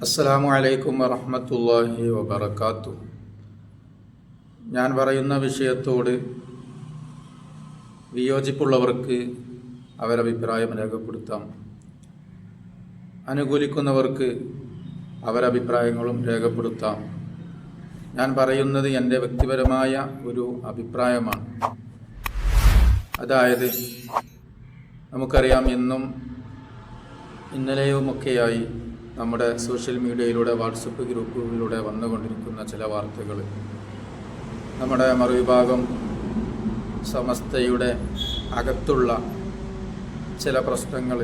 അസ്സലാമു അലൈക്കും വറഹ്മത്തുള്ളാഹി വബറകാത്തു. ഞാൻ പറയുന്ന വിഷയത്തോട് വിയോജിപ്പുള്ളവർക്ക് അവരഭിപ്രായം രേഖപ്പെടുത്താം. അനുകൂലിക്കുന്നവർക്ക് അവരഭിപ്രായങ്ങളും രേഖപ്പെടുത്താം. ഞാൻ പറയുന്നത് എന്റെ വ്യക്തിപരമായ ഒരു അഭിപ്രായമാണ്. അതായത് നമുക്കറിയാം ഇന്നും ഇന്നലെയുമൊക്കെയായി നമ്മുടെ സോഷ്യൽ മീഡിയയിലൂടെ വാട്സപ്പ് ഗ്രൂപ്പുകളിലൂടെ വന്നുകൊണ്ടിരിക്കുന്ന ചില വാർത്തകൾ. നമ്മുടെ മറുവിഭാഗം സമസ്തയുടെ അകത്തുള്ള ചില പ്രശ്നങ്ങൾ.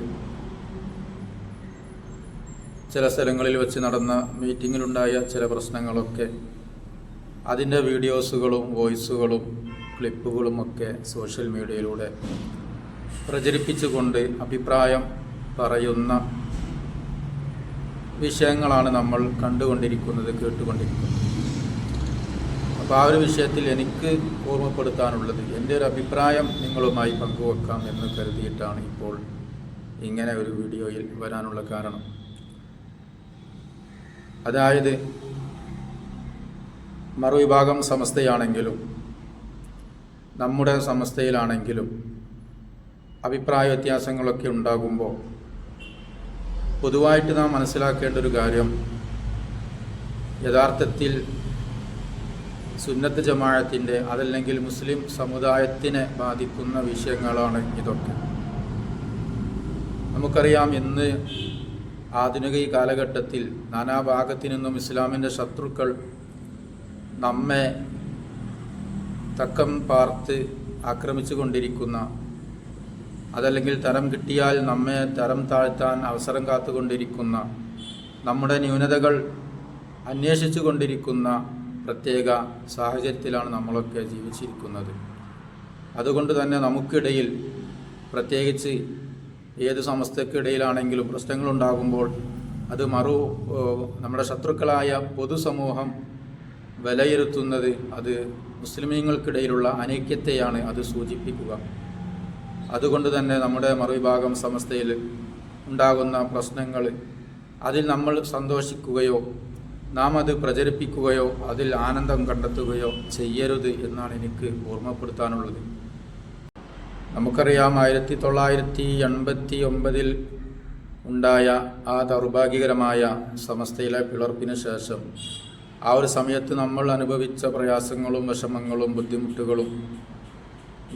ചില സ്ഥലങ്ങളിൽ വെച്ച് നടന്ന മീറ്റിങ്ങിലുണ്ടായ ചില പ്രശ്നങ്ങളൊക്കെ. അതിന്റെ വീഡിയോസുകളും വോയിസുകളും ക്ലിപ്പുകളും ഒക്കെ സോഷ്യൽ മീഡിയയിലൂടെ പ്രചരിപ്പിച്ചുകൊണ്ട് അഭിപ്രായം പറയുന്ന വിഷയങ്ങളാണ് നമ്മൾ കണ്ടുകൊണ്ടിരിക്കുന്നത് കേട്ടുകൊണ്ടിരിക്കുന്നത്. അപ്പോൾ ആ ഒരു വിഷയത്തിൽ എനിക്ക് ഓർമ്മപ്പെടുത്താനുള്ളത് എന്റെ ഒരു അഭിപ്രായം നിങ്ങളുമായി പങ്കുവെക്കാം എന്ന് കരുതിയിട്ടാണ് ഇപ്പോൾ ഇങ്ങനെ ഒരു വീഡിയോയിൽ വരാനുള്ള കാരണം. അതായത് മറുവിഭാഗം സമസ്തയാണെങ്കിലും നമ്മുടെ സമസ്തയിലാണെങ്കിലും അഭിപ്രായ വ്യത്യാസങ്ങളൊക്കെ ഉണ്ടാകുമ്പോൾ പൊതുവായിട്ട് നാം മനസ്സിലാക്കേണ്ട ഒരു കാര്യം യഥാർത്ഥത്തിൽ സുന്നത്ത് ജമാഴത്തിന്റെ അതല്ലെങ്കിൽ മുസ്ലിം സമുദായത്തിനെ ബാധിക്കുന്ന വിഷയങ്ങളാണ് ഇതൊക്കെ. നമുക്കറിയാം ഇന്ന് ആധുനിക ഈ കാലഘട്ടത്തിൽ നാനാഭാഗത്തു നിന്നും ഇസ്ലാമിന്റെ ശത്രുക്കൾ നമ്മെ തക്കം പാർത്ത് ആക്രമിച്ചു കൊണ്ടിരിക്കുന്ന അതല്ലെങ്കിൽ തരം കിട്ടിയാൽ നമ്മെ തരം താഴ്ത്താൻ അവസരം കാത്തുകൊണ്ടിരിക്കുന്ന നമ്മുടെ ന്യൂനതകൾ അന്വേഷിച്ചു കൊണ്ടിരിക്കുന്ന പ്രത്യേക സാഹചര്യത്തിലാണ് നമ്മളൊക്കെ ജീവിച്ചിരിക്കുന്നത്. അതുകൊണ്ട് തന്നെ നമുക്കിടയിൽ പ്രത്യേകിച്ച് ഏത് സമസ്തക്കിടയിലാണെങ്കിലും പ്രശ്നങ്ങളുണ്ടാകുമ്പോൾ അത് മറു നമ്മുടെ ശത്രുക്കളായ പൊതുസമൂഹം വിലയിരുത്തുന്നത് അത് മുസ്ലിമീങ്ങൾക്കിടയിലുള്ള അനൈക്യത്തെയാണ് അത് സൂചിപ്പിക്കുക. അതുകൊണ്ട് തന്നെ നമ്മുടെ മറുവിഭാഗം സമസ്തയിൽ ഉണ്ടാകുന്ന പ്രശ്നങ്ങൾ അതിൽ നമ്മൾ സന്തോഷിക്കുകയോ നാം അത് പ്രചരിപ്പിക്കുകയോ അതിൽ ആനന്ദം കണ്ടെത്തുകയോ ചെയ്യരുത് എന്നാണ് എനിക്ക് ഓർമ്മപ്പെടുത്താനുള്ളത്. നമുക്കറിയാം ആയിരത്തി തൊള്ളായിരത്തി എൺപത്തി ഒമ്പതിൽ ഉണ്ടായ ആ ദൗർഭാഗ്യകരമായ സമസ്തയിലെ പിളർപ്പിന് ശേഷം ആ ഒരു സമയത്ത് നമ്മൾ അനുഭവിച്ച പ്രയാസങ്ങളും വിഷമങ്ങളും ബുദ്ധിമുട്ടുകളും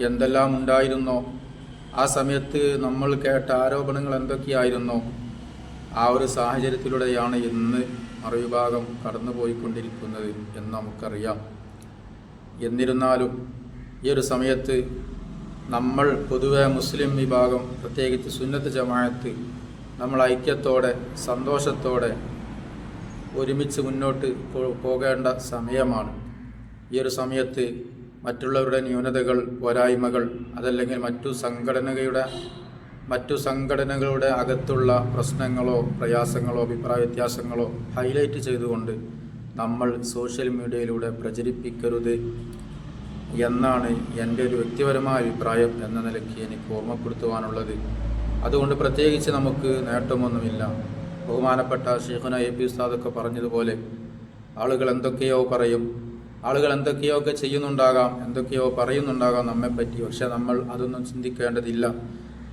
എന്തെല്ലാം ഉണ്ടായിരുന്നോ ആ സമയത്ത് നമ്മൾ കേട്ട ആരോപണങ്ങൾ എന്തൊക്കെയായിരുന്നു? ആ ഒരു സാഹചര്യത്തിലൂടെയാണ് ഇന്ന് മറുവിഭാഗം കടന്നുപോയിക്കൊണ്ടിരിക്കുന്നത് എന്ന് നമുക്കറിയാം. എന്നിരുന്നാലും ഈ ഒരു സമയത്ത് നമ്മൾ പൊതുവെ മുസ്ലിം വിഭാഗം പ്രത്യേകിച്ച് സുന്നത്ത് ജമാഅത്ത് നമ്മൾ ഐക്യത്തോടെ സന്തോഷത്തോടെ ഒരുമിച്ച് മുന്നോട്ട് പോകേണ്ട സമയമാണ്. ഈ ഒരു സമയത്ത് മറ്റുള്ളവരുടെ ന്യൂനതകൾ പോരായ്മകൾ അതല്ലെങ്കിൽ മറ്റു സംഘടനകളുടെ മറ്റു സംഘടനകളുടെ അകത്തുള്ള പ്രശ്നങ്ങളോ പ്രയാസങ്ങളോ അഭിപ്രായ വ്യത്യാസങ്ങളോ ഹൈലൈറ്റ് ചെയ്തുകൊണ്ട് നമ്മൾ സോഷ്യൽ മീഡിയയിലൂടെ പ്രചരിപ്പിക്കരുത് എന്നാണ് എന്റെ ഒരു വ്യക്തിപരമായ അഭിപ്രായം എന്ന നിലയ്ക്ക് എനിക്ക് ഓർമ്മപ്പെടുത്തുവാനുള്ളത്. അതുകൊണ്ട് പ്രത്യേകിച്ച് നമുക്ക് നേട്ടമൊന്നുമില്ല. ബഹുമാനപ്പെട്ട ഷെയ്ഖുന എ പി ഉസ്താദൊക്കെ പറഞ്ഞതുപോലെ ആളുകൾ എന്തൊക്കെയോ പറയും. ആളുകൾ എന്തൊക്കെയോ ഒക്കെ ചെയ്യുന്നുണ്ടാകാം എന്തൊക്കെയോ പറയുന്നുണ്ടാകാം നമ്മെപ്പറ്റി. പക്ഷെ നമ്മൾ അതൊന്നും ചിന്തിക്കേണ്ടതില്ല.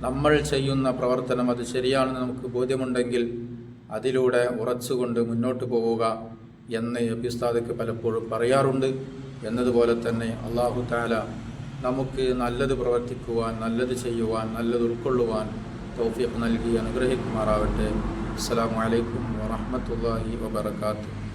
നമ്മൾ ചെയ്യുന്ന പ്രവർത്തനം അത് ശരിയാണെന്ന് നമുക്ക് ബോധ്യമുണ്ടെങ്കിൽ അതിലൂടെ ഉറച്ചുകൊണ്ട് മുന്നോട്ട് പോവുക എന്ന് എബിസ്താദക്ക് പലപ്പോഴും പറയാറുണ്ട്. എന്നതുപോലെ തന്നെ അള്ളാഹു താല നമുക്ക് നല്ലത് പ്രവർത്തിക്കുവാൻ നല്ലത് ചെയ്യുവാൻ നല്ലത് ഉൾക്കൊള്ളുവാൻ തൗഫീഖ് നൽകി അനുഗ്രഹിക്കുമാറാവട്ടെ അസ്സാം വലൈക്കും വാഹമത്തല്ലാഹി വാബർക്കാത്തു